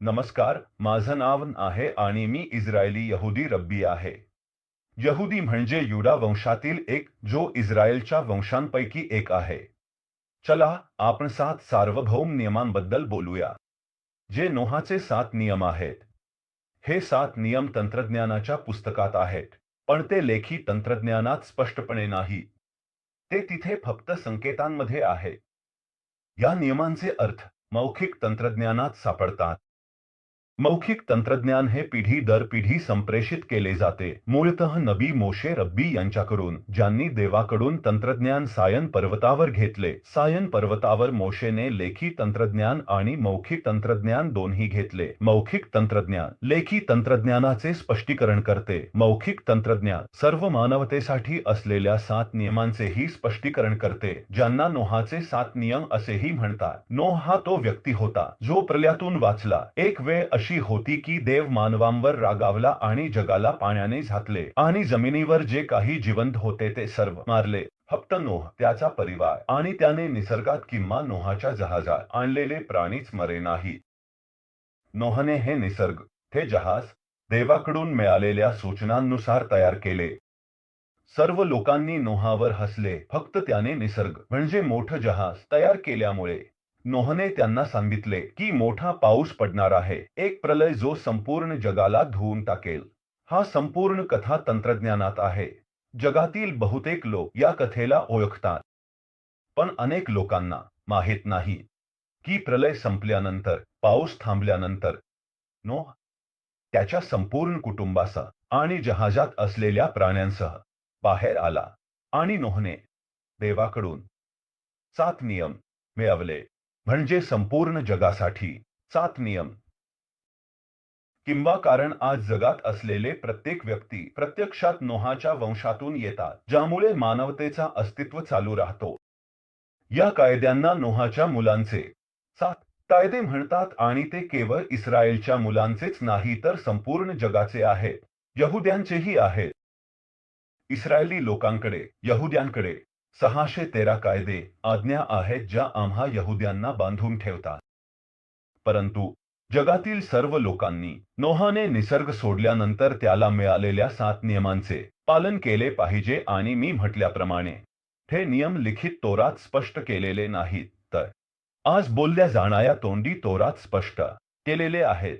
नमस्कार माझं नाव आहे आणि मी इस्रायली यहुदी रब्बी आहे. यहुदी म्हणजे युडा वंशातील एक जो इस्रायलच्या वंशांपैकी एक आहे. चला आपण सात सार्वभौम नियमांबद्दल बोलूया. जे नोहाचे सात नियम आहेत. हे सात नियम तंत्रज्ञानाच्या पुस्तकात आहेत पण ते लेखी तंत्रज्ञानात स्पष्टपणे नाही. ते तिथे फक्त संकेतांमध्ये आहे. या नियमांचे अर्थ मौखिक तंत्रज्ञानात सापडतात. मौखिक तंत्रज्ञान हे पिढी दर पिढी संप्रेषित केले जाते. मूळतः नबी मोशे रब्बी यांच्याकडून, ज्यांनी देवाकडून तंत्रज्ञान सायन पर्वतावर घेतले. सायन पर्वतावर मोशेने लेखी तंत्रज्ञान आणि मौखिक तंत्रज्ञान दोन्ही घेतले. मौखिक तंत्रज्ञान, लेखी तंत्रज्ञानाचे स्पष्टीकरण करते. मौखिक तंत्रज्ञान, सर्व मानवतेसाठी असलेल्या सात नियमांचेही स्पष्टीकरण करते, ज्यांना नोहाचे सात नियम असेही म्हणतात. नोह हा तो व्यक्ती होता, जो प्रलयातून वाचला. एक वेळ अशी होती की देव मानवांवर रागावला आणि जगाला पाण्याने झाकले आणि जमिनीवर जे काही जिवंत होते ते सर्व मारले. फक्त नोह, त्याचा परिवार आणि त्याने निसर्गात किंवा नोहाच्या जहाजात आणलेले प्राणीच मरे नाहीत नोहने हे निसर्ग, हे जहाज़ देवाकडून मिळालेल्या सूचनांनुसार तयार केले. सर्व लोकांनी नोहावर हसले. फक्त त्याने निसर्ग, म्हणजे मोठं जहाज़, तयार केल्यामुळे नोहने त्यांना सांगितले की मोठा पाऊस पडणार आहे. एक प्रलय जो संपूर्ण जगाला धुवून टाकेल. हा संपूर्ण कथा तंत्रज्ञानात आहे. जगातील बहुतेक लोक या कथेला ओळखतात. पण अनेक लोकांना माहीत नाही की प्रलय संपल्यानंतर पाऊस थांबल्यानंतर नो त्याच्या संपूर्ण कुटुंबासह आणि जहाजात असलेल्या प्राण्यांसह बाहेर आला आणि नोहने देवाकडून सात नियम मिळवले. म्हणजे संपूर्ण जगासाठी सात नियम. किंवा कारण आज जगात असलेले प्रत्येक व्यक्ती प्रत्यक्षात नोहाच्या वंशातून येतात ज्यामुळे मानवतेचा अस्तित्व चालू राहतो. या कायद्यांना नोहाच्या मुलांचे सात कायदे म्हणतात आणि ते केवळ इस्रायलच्या मुलांचेच नाही तर संपूर्ण जगाचे आहेत यहुद्यांचेही आहेत. इस्रायली लोकांकडे यहुद्यांकडे सहाशे तेरा कायदे आज्ञा आहेत ज्या आम्हा यहुद्यांना बांधून ठेवतात. परंतु जगातील सर्व लोकांनी नोहाने निसर्ग सोडल्यानंतर त्याला मिळालेल्या सात नियमांचे पालन केले पाहिजे आणि मी म्हटल्याप्रमाणे हे नियम लिखित तोरात स्पष्ट केलेले नाहीत तर. आज बोलल्या जाणाऱ्या तोंडी तोरात स्पष्ट केलेले आहेत.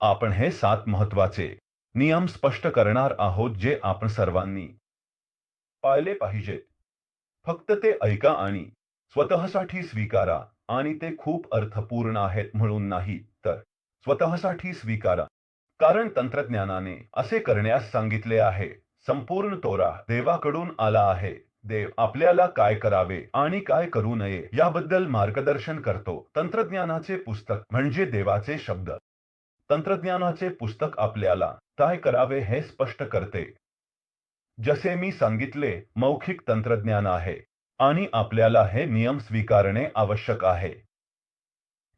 आपण हे सात महत्त्वाचे नियम स्पष्ट करणार आहोत जे आपण सर्वांनी पाळले पाहिजेत. फक्त ते ऐका आणि स्वतःसाठी स्वीकारा आणि ते खूप अर्थपूर्ण आहेत म्हणून नाही तर स्वतःसाठी स्वीकारा. कारण तंत्रज्ञानाने असे करण्यास सांगितले आहे संपूर्ण तोरा देवाकडून आला आहे देव आपल्याला काय करावे आणि काय करू नये याबद्दल मार्गदर्शन करतो. तंत्रज्ञानाचे पुस्तक म्हणजे देवाचे शब्द. तंत्रज्ञानाचे पुस्तक आपल्याला काय करावे हे स्पष्ट करते. जसे मी सांगितले मौखिक तंत्रज्ञान आहे आणि आपल्याला हे नियम स्वीकारणे आवश्यक आहे.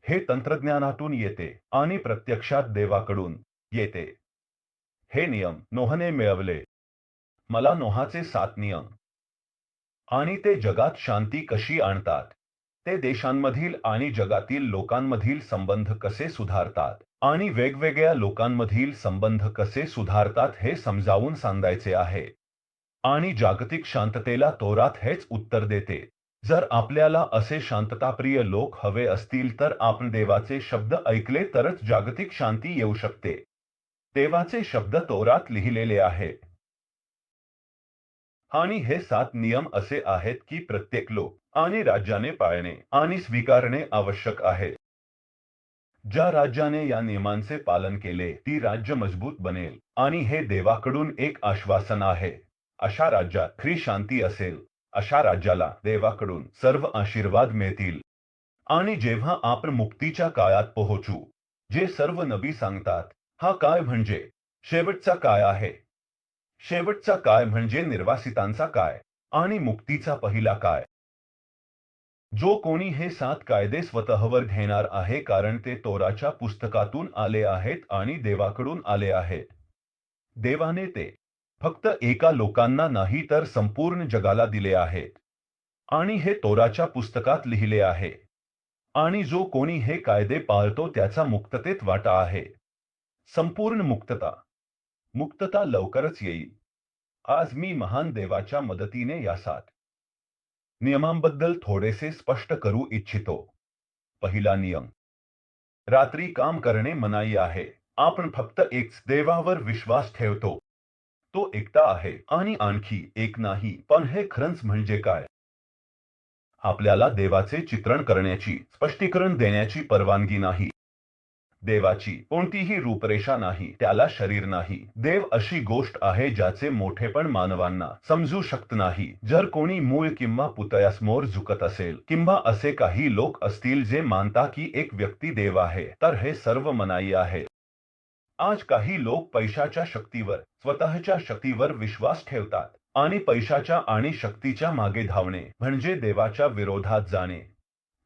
हे तंत्रज्ञानातून येते आणि प्रत्यक्षात देवाकडून येते. हे नियम नोहने मिळवले. मला नोहाचे सात नियम. आणि ते जगात शांती कशी आणतात? ते देशांमधील आणि जगातील लोकांमधील संबंध कसे सुधारतात? आणि वेगवेगळ्या लोकांमधील संबंध कसे सुधारतात हे समजावून सांगायचे आहे. आणि जागतिक शांततेला तोरात हेच उत्तर देते. जर आपल्याला असे शांतताप्रिय लोक हवे असतील तर आपण देवाचे शब्द ऐकले तरच जागतिक शांती येऊ शकते. देवाचे शब्द तोरात लिहिलेले आहे. आणि हे सात नियम असे आहेत की प्रत्येक लोक आणि राज्याने पाळणे आणि स्वीकारणे आवश्यक आहे. ज्या राज्याने या नियमांचे पालन केले ती राज्य मजबूत बनेल आणि हे देवाकडून एक आश्वासन आहे. अशा राज्यात खरी शांती असेल अशा राज्याला देवाकडून सर्व आशीर्वाद मिळतील. आणि जेव्हा आपण मुक्तीच्या काळात पोहोचू जे सर्व नबी सांगतात हा काय म्हणजे शेवटचा काय आहे. शेवटचा काय म्हणजे निर्वासितांचा काय आणि मुक्तीचा पहिला काय जो कोणी हे सात कायदे स्वतःवर घेणार आहे कारण ते तोराच्या पुस्तकातून आले आहेत आणि देवाकडून आले आहेत. देवाने ते फक्त एका लोकांना नाही तर संपूर्ण जगाला दिले आहेत. आणि हे तोराच्या पुस्तकात लिहिले आहे. आणि जो कोणी हे कायदे पाळतो त्याचा मुक्ततेत वाटा आहे. संपूर्ण मुक्तता. मुक्तता लवकरच येईल. आज मी महान देवाच्या मदतीने यासात. नियमांबद्दल थोडेसे स्पष्ट करू इच्छितो. पहिला नियम. रात्री काम करणे मनाई आहे. आपण फक्त एकच देवावर विश्वास ठेवतो. तो एकटा आहे आणि आणखी एक नाही पण हे खरंच म्हणजे काय? आपल्याला देवाचे चित्रण करण्याची स्पष्टीकरण देण्याची परवानगी नाही. देवाची कोणतीही रूपरेषा नाही त्याला शरीर नाही. देव अशी गोष्ट आहे ज्याचे मोठेपण मानवांना समजू शकत नाही. जर कोणी मूळ किंवा पुतळ्यासमोर झुकत असेल किंवा असे काही लोक असतील जे मानता की एक व्यक्ती देव आहे तर हे सर्व मनाई आहे. आज काही लोक पैशाच्या शक्तीवर स्वतःच्या शक्तीवर विश्वास ठेवतात आणि पैशाच्या आणि शक्तीच्या मागे धावणे म्हणजे देवाच्या विरोधात जाणे.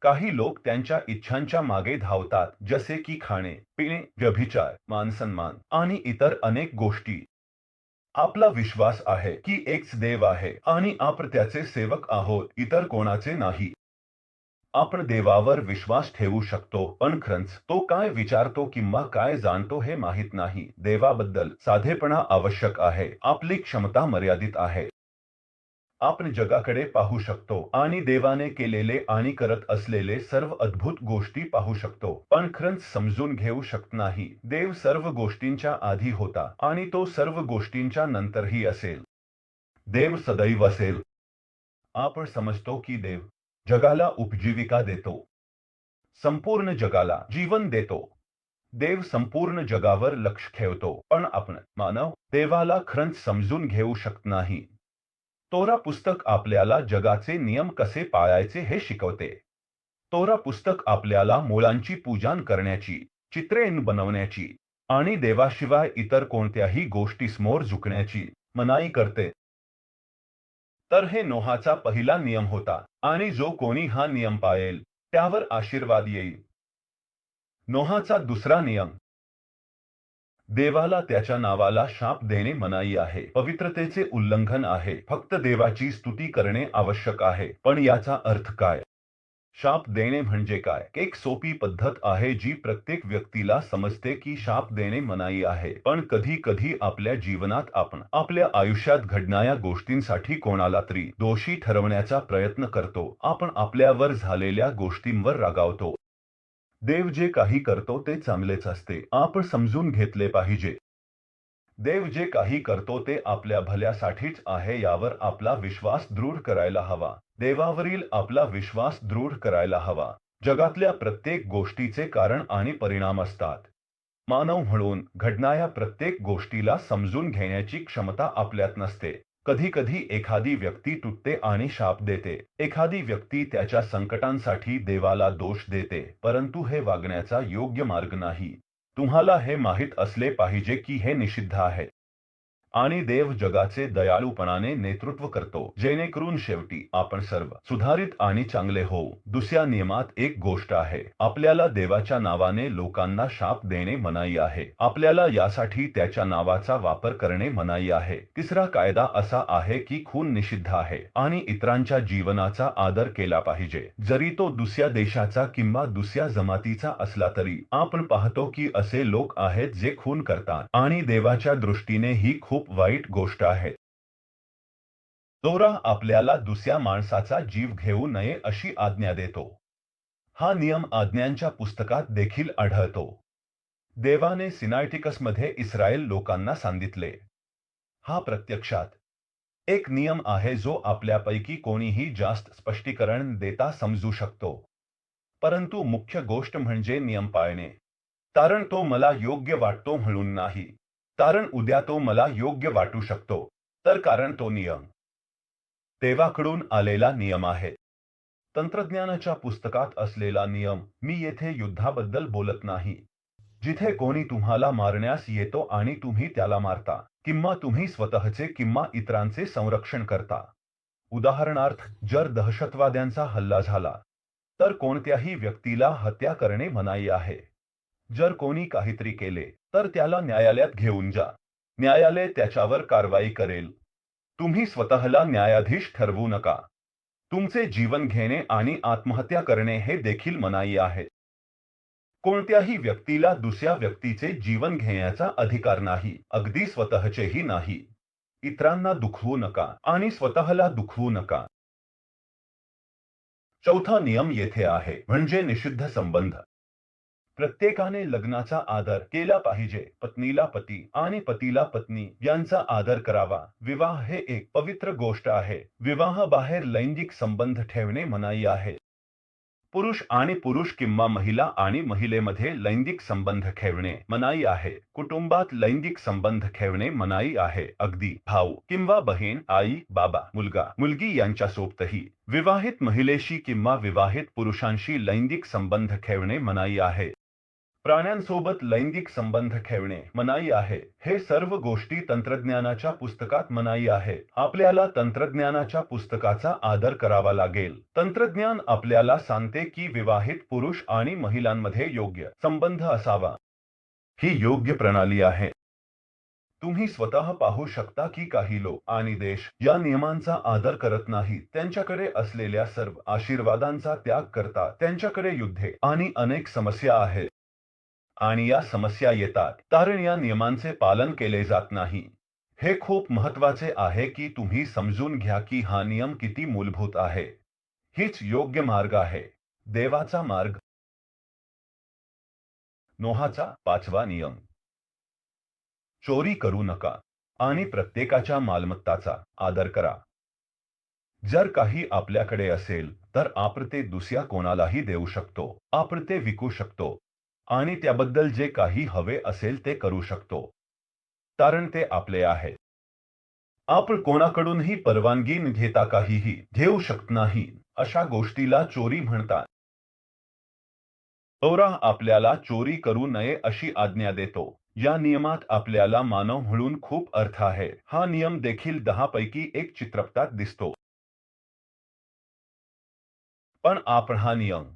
काही लोक त्यांच्या इच्छांच्या मागे धावतात जसे की खाणे पिणे व्यभिचार मानसन्मान आणि इतर अनेक गोष्टी. आपला विश्वास आहे की एकच देव आहे आणि आपण त्याचे सेवक आहोत इतर कोणाचे नाही. आपण देवावर विश्वास ठेवू शकतो. पण खरंच तो काय विचारतो किंवा काय जाणतो हे माहीत नाही. देवाबद्दल साधेपणा आवश्यक आहे. आपली क्षमता मर्यादित आहे. आपण जगाकडे पाहू शकतो आणि देवाने केलेले आणि करत असलेले सर्व अद्भुत गोष्टी पाहू शकतो. पण खरंच समजून घेऊ शकत नाही. देव सर्व गोष्टींच्या आधी होता आणि तो सर्व गोष्टींच्या नंतरही असेल. देव सदैव असेल. आपण समजतो की देव जगाला उपजीविका देतो. संपूर्ण जगाला जीवन देतो. देव संपूर्ण जगावर लक्ष ठेवतो. पण आपण मानव देवाला खरंच समजून घेऊ शकत नाही. तोरा पुस्तक आपल्याला जगाचे नियम कसे पाळायचे हे शिकवते. तोरा पुस्तक आपल्याला मुळांची पूजन करण्याची चित्रेन बनवण्याची आणि देवाशिवाय इतर कोणत्याही गोष्टीसमोर झुकण्याची मनाई करते. तर हे नोहाचा पहिला नियम होता आणि जो कोणी हा नियम पाळेल त्यावर आशीर्वाद येईल. नोहाचा दुसरा नियम. देवाला त्याच्या नावाला शाप देणे मनाई आहे. पवित्रतेचे उल्लंघन आहे. फक्त देवाची स्तुती करणे आवश्यक आहे. पण याचा अर्थ काय? शाप देणे म्हणजे काय? एक सोपी पद्धत आहे जी प्रत्येक व्यक्तीला समजते की शाप देणे मनाई आहे. पण कधी कधी आपल्या जीवनात आपण आपल्या आयुष्यात घडणाऱ्या गोष्टींसाठी कोणाला तरी दोषी ठरवण्याचा प्रयत्न करतो. आपण आपल्यावर झालेल्या गोष्टींवर रागावतो. देव जे काही करतो ते चांगलेच असते. आपण समजून घेतले पाहिजे. देव जे काही करतो ते आपल्या भल्यासाठीच आहे यावर आपला विश्वास दृढ करायला हवा. देवावरील आपला विश्वास दृढ करायला हवा. जगातल्या प्रत्येक गोष्टीचे कारण आणि परिणाम असतात. मानव म्हणून घडणाऱ्या प्रत्येक गोष्टीला समजून घेण्याची क्षमता आपल्यात नसते. कधी कधी एखादी व्यक्ती तुटते आणि शाप देते. एखादी व्यक्ती त्याच्या संकटांसाठी देवाला दोष देते परंतु हे वागण्याचा योग्य मार्ग नाही. तुम्हाला हे माहीत असले पाहिजे की हे निषिद्ध आहे. आणि देव जगाचे दयाळूपणाने नेतृत्व करतो. जेणेकरून शेवटी आपण सर्व सुधारित आणि चांगले होऊ. दुसऱ्या नियमात एक गोष्ट आहे. आपल्याला देवाच्या नावाने लोकांना शाप देणे मनाई आहे. आपल्याला यासाठी त्याच्या नावाचा वापर करणे मनाई आहे. तिसरा कायदा असा आहे की खून निषिद्ध आहे आणि इतरांच्या जीवनाचा आदर केला पाहिजे. जरी तो दुसऱ्या देशाचा किंवा दुसऱ्या जमातीचा असला तरी आपण पाहतो की असे लोक आहेत जे खून करतात आणि देवाच्या दृष्टीने ही खूप खूप वाईट गोष्ट आहे. तोरा आपल्याला दुसऱ्या माणसाचा जीव घेऊ नये अशी आज्ञा देतो. हा नियम आज्ञांच्या पुस्तकात देखील आढळतो. देवाने सिनायटिकसमध्ये इस्रायल लोकांना सांगितले. हा प्रत्यक्षात एक नियम आहे जो आपल्यापैकी कोणीही जास्त स्पष्टीकरण देता समजू शकतो. परंतु मुख्य गोष्ट म्हणजे नियम पाळणे. कारण तो मला योग्य वाटतो म्हणून नाही. कारण उद्या तो मला योग्य वाटू शकतो. तर कारण तो नियम. देवाकडून आलेला नियम आहे. तंत्रज्ञानाच्या पुस्तकात असलेला नियम मी येथे युद्धाबद्दल बोलत नाही. जिथे कोणी तुम्हाला मारण्यास येतो आणि तुम्ही त्याला मारता किंवा तुम्ही स्वतःचे किंवा इतरांचे संरक्षण करता. उदाहरणार्थ जर दहशतवाद्यांचा हल्ला झाला तर कोणत्याही व्यक्तीला हत्या करणे मनाई आहे. जर कोणी काहीतरी केले तर त्याला न्यायालयात घेऊन जा. न्यायालय त्याच्यावर कारवाई करेल. तुम्ही स्वतःला न्यायाधीश ठरवू नका. तुमचे जीवन घेणे आणि आत्महत्या करणे हे देखील मनाई आहे. कोणत्याही व्यक्तीला दुसऱ्या व्यक्तीचे जीवन घेण्याचा अधिकार नाही अगदी स्वतःचेही नाही. इतरांना दुखवू नका आणि स्वतःला दुखवू नका. चौथा नियम येथे आहे म्हणजे निषिद्ध संबंध. प्रत्येकाने लग्नाचा आदर केला पाहिजे. पत्नीला पती आणि पतीला पत्नी यांचा आदर करावा. विवाह हे एक पवित्र गोष्ट आहे. विवाह बाहेर लैंगिक संबंध ठेवणे मनाई आहे. पुरुष आणि पुरुष किंवा महिला आणि महिलेमध्ये लैंगिक संबंध ठेवणे मनाई आहे. कुटुंबात लैंगिक संबंध ठेवणे मनाई आहे. अगदी भाऊ किंवा बहीण आई बाबा मुलगा मुलगी यांच्यासोबतही विवाहित महिलेशी किंवा विवाहित पुरुषांशी लैंगिक संबंध ठेवणे मनाई आहे. प्राण्यांसोबत लैंगिक संबंध ठेवणे मनाई आहे. हे सर्व गोष्टी तंत्रज्ञानाच्या पुस्तकात मनाई आहे. आपल्याला तंत्रज्ञानाच्या पुस्तकाचा आदर करावा लागेल. तंत्रज्ञान आपल्याला सांगते की विवाहित पुरुष आणि महिलांमध्ये योग्य संबंध असावा. ही योग्य प्रणाली आहे. तुम्ही स्वतः पाहू शकता की काही लोक आणि देश या नियमांचा आदर करत नाही. त्यांच्याकडे असलेल्या सर्व आशीर्वादांचा त्याग करता त्यांच्याकडे युद्धे आणि अनेक समस्या आहेत. आणि या समस्या येतात. कारण या नियमांचे पालन केले जात नाही. हे खूप महत्वाचे आहे की तुम्ही समजून घ्या की हा नियम किती मूलभूत आहे. हीच योग्य मार्ग आहे. देवाचा मार्ग. नोहाचा पाचवा नियम. चोरी करू नका आणि प्रत्येकाच्या मालमत्ताचा आदर करा. जर काही आपल्याकडे असेल, तर आपण ते दुसऱ्या कोणालाही देऊ शकतो. आपण ते विकू शकतो. आणि त्याबद्दल जे काही हवे असेल ते करू शकतो. कारण ते आपले आहे. आपण कोणाकडूनही परवानगी न घेता काहीही घेऊ शकत नाही अशा गोष्टीला चोरी म्हणतात. तोरा आपल्याला चोरी करू नये अशी आज्ञा देतो. या नियमात आपल्याला मानव म्हणून खूप अर्थ आहे. हा नियम देखील दहा पैकी एक चित्रपटात दिसतो. पण आपण हा नियम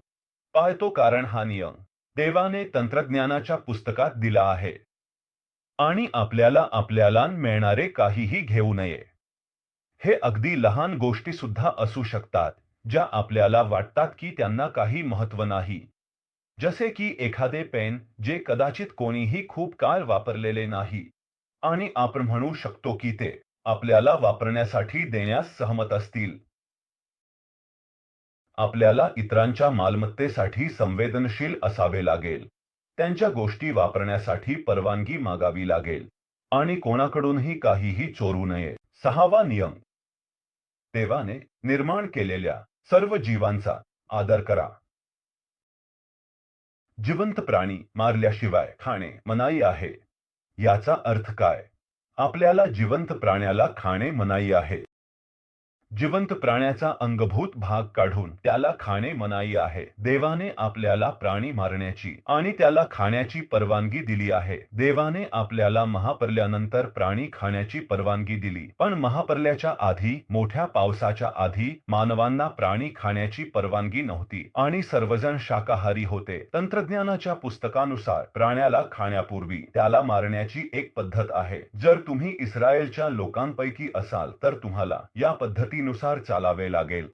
पाळतो कारण हा नियम देवाने तंत्रज्ञानाच्या पुस्तकात दिला आहे. आणि आपल्याला आपल्याला मिळणारे काहीही घेऊ नये. हे अगदी लहान गोष्टी सुद्धा असू शकतात ज्या आपल्याला वाटतात की त्यांना काही महत्त्व नाही. जसे की एखादे पेन जे कदाचित कोणीही खूप काळ वापरलेले नाही. आणि आपण म्हणू शकतो की ते आपल्याला वापरण्यासाठी देण्यास सहमत असतील. आपल्याला इतरांच्या मालमत्तेसाठी संवेदनशील असावे लागेल. त्यांच्या गोष्टी वापरण्यासाठी परवानगी मागावी लागेल. आणि कोणाकडूनही काहीही चोरू नये. सहावा नियम. देवाने निर्माण केलेल्या सर्व जीवांचा आदर करा. जिवंत प्राणी मारल्याशिवाय खाणे मनाई आहे. याचा अर्थ काय? आपल्याला जिवंत प्राण्याला खाणे मनाई आहे. जिवंत प्राण्याचा अंगभूत भाग काढून त्याला खाणे मनाई आहे. देवाने आपल्याला प्राणी मारण्याची आणि त्याला खाण्याची परवानगी दिली आहे. देवाने आपल्याला महापरल्यानंतर प्राणी खाण्याची परवानगी दिली. पण महापरल्याच्या आधी मोठ्या पावसाच्या आधी मानवांना प्राणी खाण्याची परवानगी नव्हती आणि सर्वजण शाकाहारी होते. तंत्रज्ञानाच्या पुस्तकानुसार प्राण्याला खाण्यापूर्वी त्याला मारण्याची एक पद्धत आहे. जर तुम्ही इस्रायलच्या लोकांपैकी असाल तर तुम्हाला या पद्धती नुसार चालावे लागेल.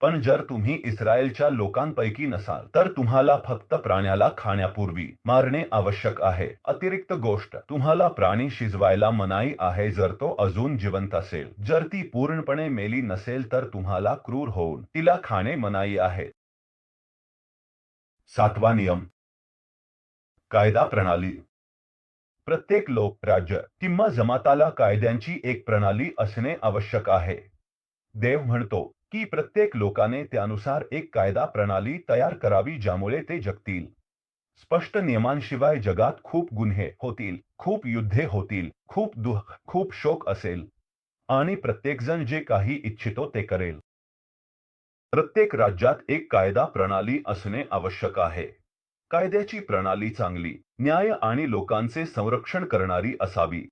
पण जर तुम्ही इस्रायलच्या लोकांपैकी नसाल तर तुम्हाला फक्त प्राण्याला खाण्यापूर्वी मारणे आवश्यक आहे. अतिरिक्त गोष्ट तुम्हाला प्राणी शिजवायला मनाई आहे जर तो अजून जिवंत असेल. जर ती पूर्णपणे मेली नसेल तर तुम्हाला क्रूर होऊन तिला खाणे मनाई आहे. सातवा नियम. कायदा प्रणाली. प्रत्येक लोक राज्य किंवा जमाताला कायद्यांची एक प्रणाली असणे आवश्यक आहे. देव म्हणतो की प्रत्येक लोकाने त्यानुसार एक कायदा प्रणाली तयार करावी ज्यामुळे ते जगतील. स्पष्ट नियमांशिवाय जगात खूप गुन्हे होतील खूप युद्धे होतील खूप दुःख खूप शोक असेल. आणि प्रत्येकजण जे काही इच्छितो ते करेल. प्रत्येक राज्यात एक कायदा प्रणाली असणे आवश्यक आहे. कायद्याची प्रणाली चांगली न्याय आणि लोकांचे संरक्षण करणारी असावी.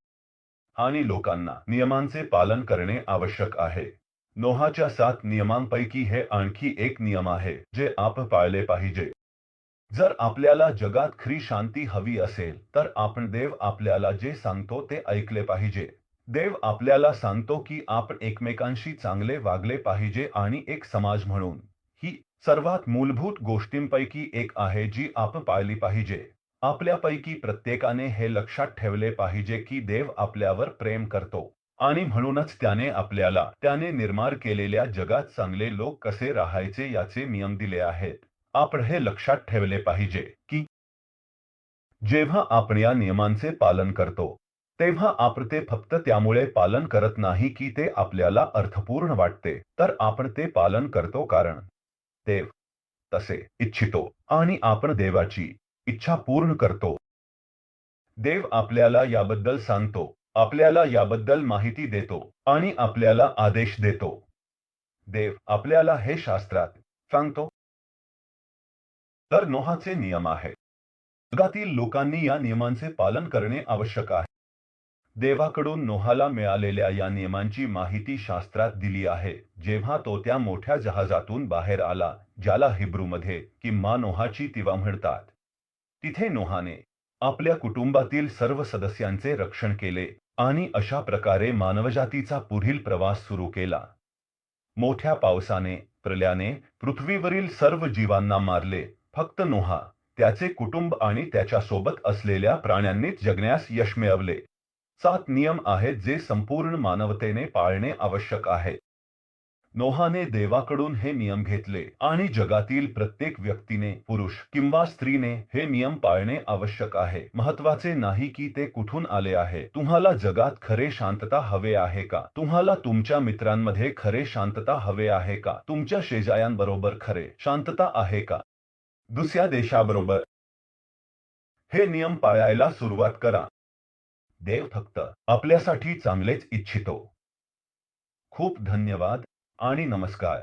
आणि लोकांना नियमांचे पालन करणे आवश्यक आहे. नोहाच्या सात नियमांपैकी हे आणखी एक नियम आहे जे आप पाळले पाहिजे. जर आपल्याला जगात खरी शांती हवी असेल तर आपण देव आपल्याला जे सांगतो ते ऐकले पाहिजे. देव आपल्याला सांगतो की आपण एकमेकांशी चांगले वागले पाहिजे आणि एक समाज म्हणून. ही सर्वात मूलभूत गोष्टींपैकी एक आहे जी आपण पाळली पाहिजे. आपल्यापैकी प्रत्येकाने हे लक्षात ठेवले पाहिजे की देव आपल्यावर प्रेम करतो. आणि म्हणूनच त्याने आपल्याला त्याने निर्माण केलेल्या जगात चांगले लोक कसे राहायचे याचे नियम दिले आहेत. आपण हे लक्षात ठेवले पाहिजे की जेव्हा आपण या नियमांचे पालन करतो तेव्हा आपण ते फक्त त्यामुळे पालन करत नाही की ते आपल्याला अर्थपूर्ण वाटते तर आपण ते पालन करतो कारण देव तसे इच्छितो आणि आपण देवाची इच्छा पूर्ण करतो. देव आपल्याला याबद्दल सांगतो आपल्याला याबद्दल माहिती देतो आणि आपल्याला आदेश देतो. देव आपल्याला हे शास्त्रात सांगतो. तर नोहाचे नियम आहे जगातील लोकांनी या नियमांचे पालन करणे आवश्यक आहे. देवाकडून नोहाला मिळालेल्या या नियमांची माहिती शास्त्रात दिली आहे. जेव्हा तो त्या मोठ्या जहाजातून बाहेर आला ज्याला हिब्रूमध्ये किंवा नोहाची तिवा म्हणतात. तिथे नोहाने आपल्या कुटुंबातील सर्व सदस्यांचे रक्षण केले आणि अशा प्रकारे मानवजातीचा पुढील प्रवास सुरू केला. मोठ्या पावसाने प्रल्याने पृथ्वीवरील सर्व जीवांना मारले फक्त नोहा त्याचे कुटुंब आणि त्याच्यासोबत असलेल्या प्राण्यांनीच जगण्यास यश मिळवले. सात नियम आहेत जे संपूर्ण मानवतेने पाळणे आवश्यक आहे. नोहाने देवाकडून हे नियम घेतले आणि जगातील प्रत्येक व्यक्तीने, पुरुष किंवा स्त्रीने हे नियम पाळणे आवश्यक आहे. महत्वाचे नाही की ते कुठून आले आहे. तुम्हाला जगात खरे शांतता हवे आहे का? तुम्हाला तुमच्या मित्रांमध्ये खरे शांतता हवे आहे का? तुमच्या शेजायांबरोबर खरे शांतता आहे का? दुसऱ्या देशाबरोबर हे नियम पाळायला सुरुवात करा. देव फक्त आपल्यासाठी चांगलेच इच्छितो. खूप धन्यवाद. आणि नमस्कार.